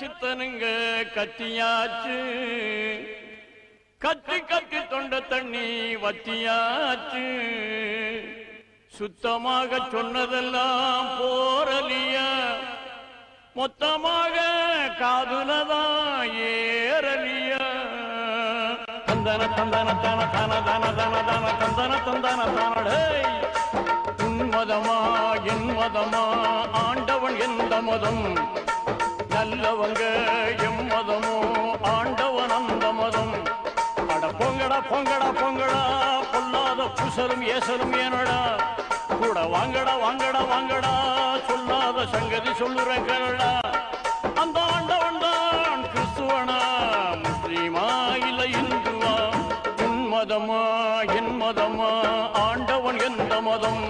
சித்தனுங்க கத்தியாச்சு. கத்தி கத்தி தொண்ட தண்ணி வத்தியாச்சு. சுத்தமாக சொன்னதெல்லாம் போரலிய மொத்தமாக காதுலதான் ஏறலியா. தந்தன தந்தன தன தன தன தன தன தந்தன தந்தன தானடே உன் மதமா என் மதமா ஆண்டவன் எந்த மதம்? நல்லவங்க எம்மதமோ ஆண்டவன் அந்த மதம். அட பொங்கடா பொங்கடா பொங்கடா பொல்லாத புசரும் ஏசரும் ஏனடா. கூட வாங்கடா வாங்கடா வாங்கடா சொல்லாத சங்கதி சொல்லுற கரடா அந்த ஆண்டவன் தான் கிறிஸ்துவனா முஸ்லீமா இல்ல இந்துவா? உன் மதமா என் மதமா? ஆண்டவன் எந்த மதம்?